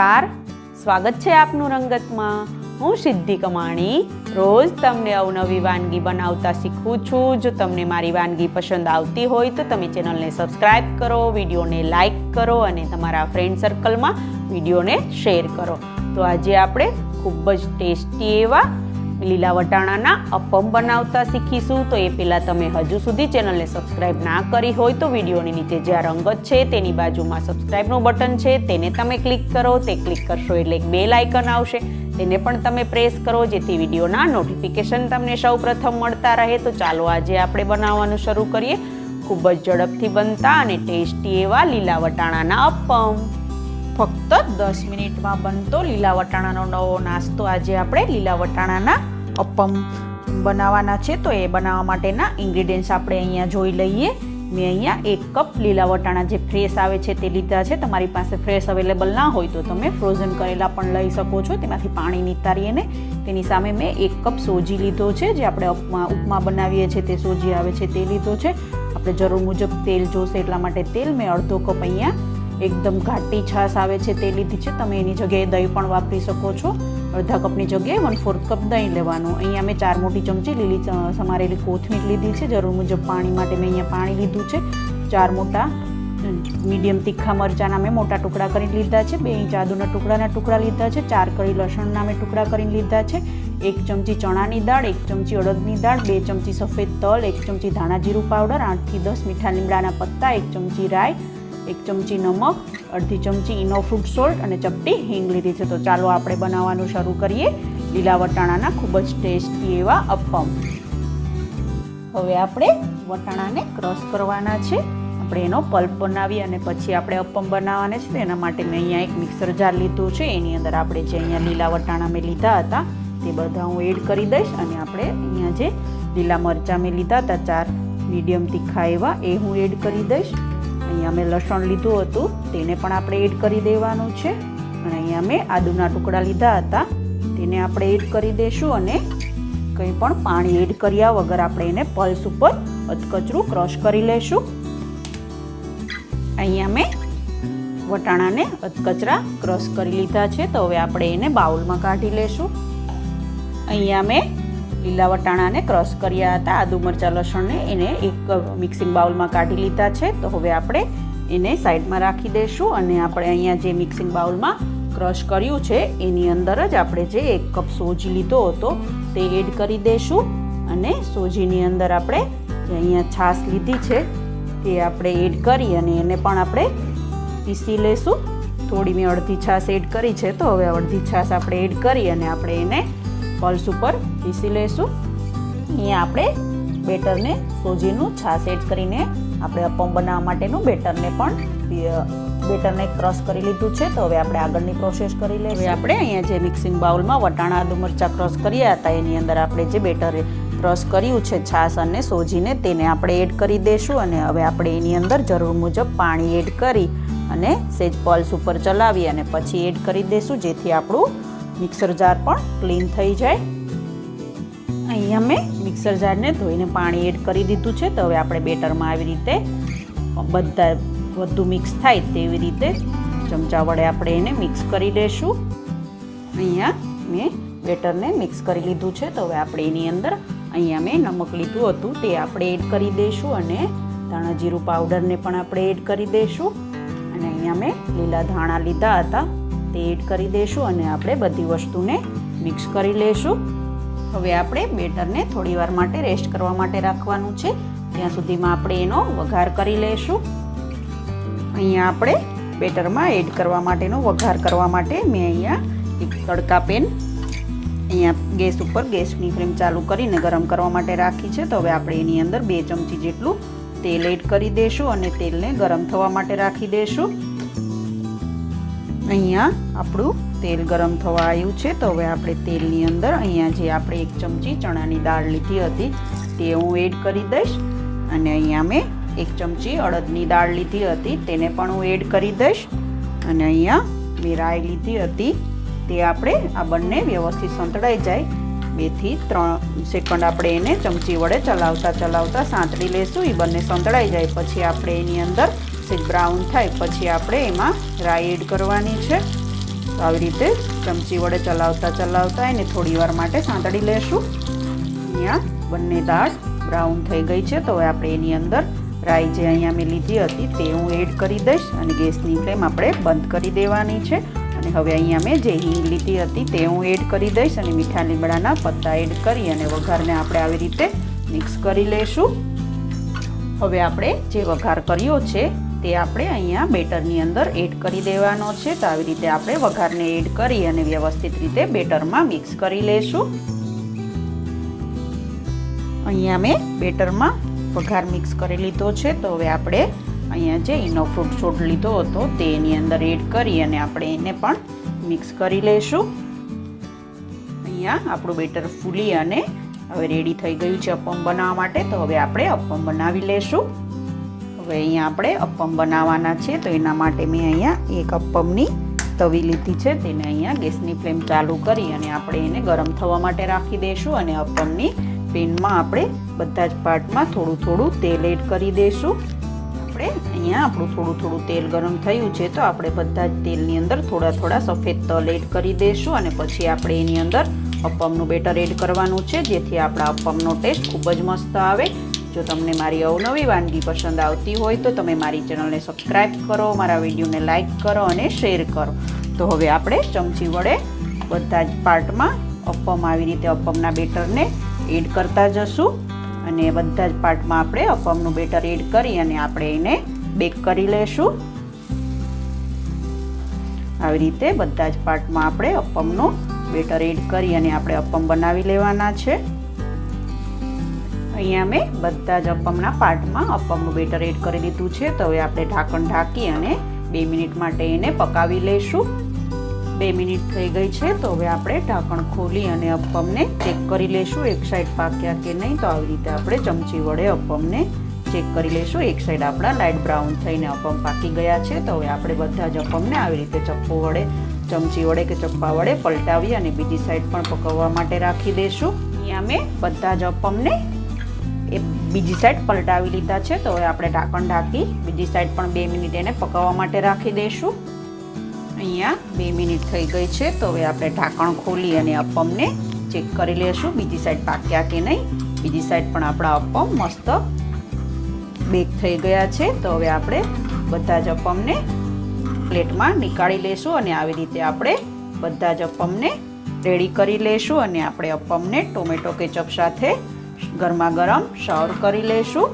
નમસ્કાર. સ્વાગત છે આપનું રંગતમાં. હું સિદ્ધિ કમાણી. રોજ તમને અવનવી વાનગી બનાવતા શીખું છું. જો તમને મારી વાનગી પસંદ આવતી હોય તો તમે ચેનલને સબસ્ક્રાઈબ કરો, વિડીયોને લાઇક કરો અને તમારા ફ્રેન્ડ સર્કલમાં વિડીયોને શેર કરો. તો આજે આપણે ખૂબ જ ટેસ્ટી એવા લીલા વટાણાના અપમ બનાવતા શીખીશું. તો એ પહેલાં તમે હજુ સુધી ચેનલને સબસ્ક્રાઇબ ના કરી હોય તો વિડીયોની નીચે જ્યાં રંગત છે તેની બાજુમાં સબસ્ક્રાઇબનું બટન છે તેને તમે ક્લિક કરો. તે ક્લિક કરશો એટલે એક બેલ આઇકન આવશે. તેને પણ તમે પ્રેસ કરો જેથી વિડીયોના નોટિફિકેશન તમને સૌ પ્રથમ મળતા રહે. તો ચાલો આજે આપણે બનાવવાનું શરૂ કરીએ. ખૂબ જ ઝડપથી બનતા અને ટેસ્ટી એવા લીલા વટાણાના અપમ. ફક્ત દસ મિનિટમાં બનતો લીલા વટાણાનો નવો નાસ્તો. આજે આપણે લીલા વટાણાના અપમ બનાવવાના છે, તો એ બનાવવા માટેના ઇન્ગ્રીડિયન્ટ્સ આપણે અહીંયા જોઈ લઈએ. મેં અહીંયા એક કપ લીલા વટાણા જે ફ્રેશ આવે છે તે લીધા છે. તમારી પાસે ફ્રેશ અવેલેબલ ના હોય તો તમે ફ્રોઝન કરેલા પણ લઈ શકો છો. તેમાંથી પાણી નિતારીને તેની સામે મેં એક કપ સોજી લીધો છે, જે આપણે ઉપમા ઉપમા બનાવીએ છીએ તે સોજી આવે છે તે લીધો છે. આપણે જરૂર મુજબ તેલ જોશે એટલા માટે તેલ મેં અડધો કપ અહીંયા એકદમ ઘાટી છાશ આવે છે તે લીધી છે. તમે એની જગ્યાએ દહીં પણ વાપરી શકો છો. અડધા કપની જગ્યાએ વન ફોર્થ કપ દહીં લેવાનું. અહીંયા મેં ચાર મોટી ચમચી લીલી સમારેલી કોથમીર લીધી છે. જરૂર મુજબ પાણી માટે મેં અહીંયા પાણી લીધું છે. ચાર મોટા મીડિયમ તીખા મરચાંના મેં મોટા ટુકડા કરીને લીધા છે. બે ઇંચ આદુના ટુકડાના ટુકડા લીધા છે. ચાર કળી લસણના મેં ટુકડા કરીને લીધા છે. એક ચમચી ચણાની દાળ, એક ચમચી અડદની દાળ, બે ચમચી સફેદ તલ, એક ચમચી ધાણા જીરું પાવડર, આઠથી દસ મીઠા લીમડાના પત્તા, એક ચમચી રાઈ એક ચમચી નમક, અડધી ચમચી ઇનો ફ્રૂટ સોલ્ટ અને ચપટી હિંગ લીધી છે. તો ચાલો આપણે બનાવવાનું શરૂ કરીએ. લીલા વટાણાના ખૂબ જ ટેસ્ટી એવા અપમ હવે આપણે વટાણાને ક્રશ કરવાના છે. આપણે એનો પલ્પ બનાવી અને પછી આપણે અપમ બનાવવાના છે. એના માટે મેં અહીંયા એક મિક્સર જાર લીધું છે. એની અંદર આપણે જે અહીંયા લીલા વટાણા મેં લીધા હતા, તે બધા હું એડ કરી દઈશ અને આપણે અહીંયા જે લીલા મરચાં મેં લીધા હતા, ચાર મીડિયમ તીખા એવા, એ હું એડ કરી દઈશ. અહીંયા મેં લસણ લીધું હતું, તેને પણ આપણે એડ કરી દેવાનું છે. અને અહીંયા મેં આદુના ટુકડા લીધા હતા, તેને આપણે એડ કરી દઈશું અને કંઈ પણ પાણી એડ કર્યા વગર આપણે એને પલ્સ ઉપર અધકચરું ક્રશ કરી લેશું. અહીંયા મેં વટાણાને અધકચરા ક્રશ કરી લીધા છે, તો હવે આપણે એને બાઉલમાં કાઢી લેશું. અહીંયા મેં લીલા વટાણાને ક્રશ કર્યા હતા. આદુ મરચાં, લસણને એને એક મિક્સિંગ બાઉલમાં કાઢી લીધા છે. તો હવે આપણે એને સાઈડમાં રાખી દઈશું અને આપણે અહીંયા જે મિક્સિંગ બાઉલમાં ક્રશ કર્યું છે, એની અંદર જ આપણે જે એક કપ સોજી લીધો હતો તે એડ કરી દઈશું. અને સોજીની અંદર આપણે જે અહીંયા છાશ લીધી છે તે આપણે એડ કરી અને એને પણ આપણે પીસી લઈશું. થોડી મેં અડધી છાશ એડ કરી છે, તો હવે અડધી છાશ આપણે એડ કરી અને આપણે એને પલ્સ ઉપર પીસી લઈશું. અહીંયા આપણે બેટરને સોજીનું છાશ એડ કરીને આપણે અપમ બનાવવા માટેનું બેટરને પણ બેટરને ક્રશ કરી લીધું છે. તો હવે આપણે આગળની પ્રોસેસ કરી લઈએ આપણે અહીંયા જે મિક્સિંગ બાઉલમાં વટાણા, આદુ મરચાં ક્રશ કર્યા હતા, એની અંદર આપણે જે બેટર ક્રશ કર્યું છે, છાશ અને સોજીને, તેને આપણે એડ કરી દઈશું અને હવે આપણે એની અંદર જરૂર મુજબ પાણી એડ કરી અને સેજ પલ્સ ઉપર ચલાવી અને પછી એડ કરી દઈશું, જેથી આપણું મિક્સર જાર પણ ક્લીન થઈ જાય. અહીંયા મેં મિક્સર જારને ધોઈને પાણી એડ કરી દીધું છે. તો હવે આપણે બેટરમાં આવી રીતે બધા બધું મિક્સ થાય તેવી રીતે ચમચા વડે આપણે એને મિક્સ કરી દઈશું અહીંયા મેં બેટરને મિક્સ કરી લીધું છે. તો હવે આપણે એની અંદર અહીંયા મેં નમક લીધું હતું તે આપણે એડ કરી દઈશું અને ધાણા જીરું પાવડરને પણ આપણે એડ કરી દઈશું અને અહીંયા મેં લીલા ધાણા લીધા હતા. તે એડ કરી દઈશું અને આપણે બધી વસ્તુને મિક્સ કરી લઈશું હવે આપણે બેટરને થોડી વાર માટે રેસ્ટ કરવા માટે રાખવાનું છે. ત્યાં સુધીમાં આપણે એનો વઘાર કરી લઈશું અહીંયા આપણે બેટરમાં એડ કરવા માટેનો વઘાર કરવા માટે મેં અહીંયા એક તડકા પેન અહીંયા ગેસ ઉપર ગેસની ફ્લેમ ચાલુ કરીને ગરમ કરવા માટે રાખી છે. તો હવે આપણે એની અંદર બે ચમચી જેટલું તેલ એડ કરી દઈશું અને તેલને ગરમ થવા માટે રાખી દઈશું અહીંયા આપણું તેલ ગરમ થવા આવ્યું છે. તો હવે આપણે તેલની અંદર અહીંયા જે આપણે એક ચમચી ચણાની દાળ લીધી હતી, તે હું એડ કરી દઈશ. અને અહીંયા મેં એક ચમચી અડદની દાળ લીધી હતી, તેને પણ હું એડ કરી દઈશ. અને અહીંયા મેં રાઈ લીધી હતી. તે આપણે આ બંને વ્યવસ્થિત સંતળાઈ જાય. બેથી ત્રણ સેકન્ડ આપણે એને ચમચી વડે ચલાવતા ચલાવતા સાંતળી લેશું. એ બંને સંતળાઈ જાય. પછી આપણે એની અંદર સેજ બ્રાઉન થાય, પછી આપણે એમાં રાઈ એડ કરવાની છે. તો આવી રીતે ચમચી વડે ચલાવતા ચલાવતા એને થોડી વાર માટે સાંતળી લેશું. અહીંયા બંને દાળ બ્રાઉન થઈ ગઈ છે, તો હવે આપણે એની અંદર રાઈ જે અહીંયા મેં લીધી હતી તે હું એડ કરી દઈશ અને ગેસની ફ્લેમ આપણે બંધ કરી દેવાની છે. અને હવે અહીંયા મેં જે હિંગ લીધી હતી તે હું એડ કરી દઈશ અને મીઠા લીમડાના પત્તા એડ કરી અને વઘારને આપણે આવી રીતે મિક્સ કરી લઈશું હવે આપણે જે વઘાર કર્યો છે તે આપણે અહીંયા બેટરની અંદર એડ કરી દેવાનો છે. તો આવી રીતે આપણે વઘારને એડ કરી અને વ્યવસ્થિત રીતે બેટરમાં મિક્સ કરી લઈશું અહીંયા મેં બેટરમાં વઘાર મિક્સ કરી લીધો છે. તો હવે આપણે અહીંયા જે ઈનો ફ્રૂટ છોડ લીધો હતો તે એની અંદર એડ કરી અને આપણે એને પણ મિક્સ કરી લઈશું અહીંયા આપણું બેટર ફૂલી અને હવે રેડી થઈ ગયું છે અપમ બનાવવા માટે. તો હવે આપણે અપમ બનાવી લેશું. હવે અહીંયા આપણે અપમ બનાવવાના છે, તો એના માટે મેં અહીંયા એક અપ્પમની તવી લીધી છે, તેને અહીંયા ગેસની ફ્લેમ ચાલુ કરી અને આપણે એને ગરમ થવા માટે રાખી દઈશું અને અપ્પમની પેનમાં આપણે બધા જ પાર્ટમાં થોડું થોડું તેલ એડ કરી દઈશું. આપણે અહીંયા આપણું થોડું થોડું તેલ ગરમ થયું છે, તો આપણે બધા જ તેલની અંદર થોડા થોડા સફેદ તલ એડ કરી દઈશું અને પછી આપણે એની અંદર અપ્પમનું બેટર એડ કરવાનું છે, જેથી આપણા અપ્પમનો ટેસ્ટ ખૂબ જ મસ્ત આવે. જો તમને મારી અવનવી વાનગી પસંદ આવતી હોય તો તમે મારી ચેનલને સબસ્ક્રાઈબ કરો, મારા વિડીયોને લાઈક કરો અને શેર કરો. તો હવે આપણે ચમચી વડે બધા જ પાર્ટમાં અપમ આવી રીતે અપમના બેટરને એડ કરતા જશું અને બધા જ પાર્ટમાં આપણે અપમનું બેટર એડ કરી અને આપણે એને બેક કરી લેશું. આવી રીતે બધા જ પાર્ટમાં આપણે અપમનું બેટર એડ કરી અને આપણે અપમ બનાવી લેવાના છે. અહીંયા મેં બધા જ અપમના પાર્ટમાં અપમનું બેટર એડ કરી દીધું છે. તો હવે આપણે ઢાંકણ ઢાંકી અને બે મિનિટ માટે એને પકાવી લઈશું. બે મિનિટ થઈ ગઈ છે, તો હવે આપણે ઢાંકણ ખોલી અને અપમને ચેક કરી લઈશું એક સાઈડ પાક્યા કે નહીં. તો આવી રીતે આપણે ચમચી વડે અપમને ચેક કરી લઈશું. એક સાઈડ આપણા લાઇટ બ્રાઉન થઈને અપમ પાકી ગયા છે. તો હવે આપણે બધા જ અપમને આવી રીતે ચપ્પુ વડે, ચમચી વડે કે ચપ્પા વડે પલટાવી અને બીજી સાઈડ પણ પકવવા માટે રાખી દઈશું. અહીંયા મેં બધા જ અપમને એ બીજી સાઈડ પલટાવી લીધા છે. તો હવે આપણે ઢાંકણ ઢાંકી બીજી સાઈડ પણ બે મિનિટ એને પકાવવા માટે રાખી દઈશું. અહીંયા બે મિનિટ થઈ ગઈ છે. તો હવે આપણે ઢાંકણ ખોલી અને અપમને ચેક કરી લેશું. બીજી સાઈડ પાક્યા કે નહીં? બીજી સાઈડ પણ આપણા અપમ મસ્ત બેક થઈ ગયા છે. તો હવે આપણે બધા જ અપમને પ્લેટમાં નીકાળી લેશું અને આવી રીતે આપણે બધા જ અપમને રેડી કરી લેશું અને આપણે અપમને ટોમેટો કેચઅપ સાથે ગરમા ગરમ સર્વ કરી લેશું.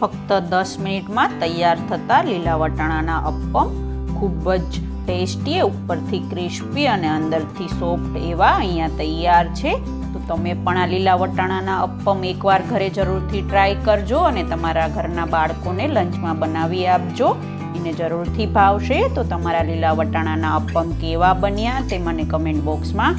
ફક્ત દસ મિનિટમાં તૈયાર થતા લીલા વટાણાના અપ્પમ ખૂબ જ ટેસ્ટી ઉપરથી ક્રિસ્પી અને અંદરથી સોફ્ટ એવા અહીંયા તૈયાર છે. તો તમે પણ આ લીલા વટાણાના અપ્પમ એકવાર ઘરે જરૂરથી ટ્રાય કરજો અને તમારા ઘરના બાળકોને લંચમાં બનાવી આપજો. એને જરૂરથી ભાવશે તો તમારા લીલા વટાણાના અપ્પમ કેવા બન્યા તે મને કમેન્ટ બોક્સમાં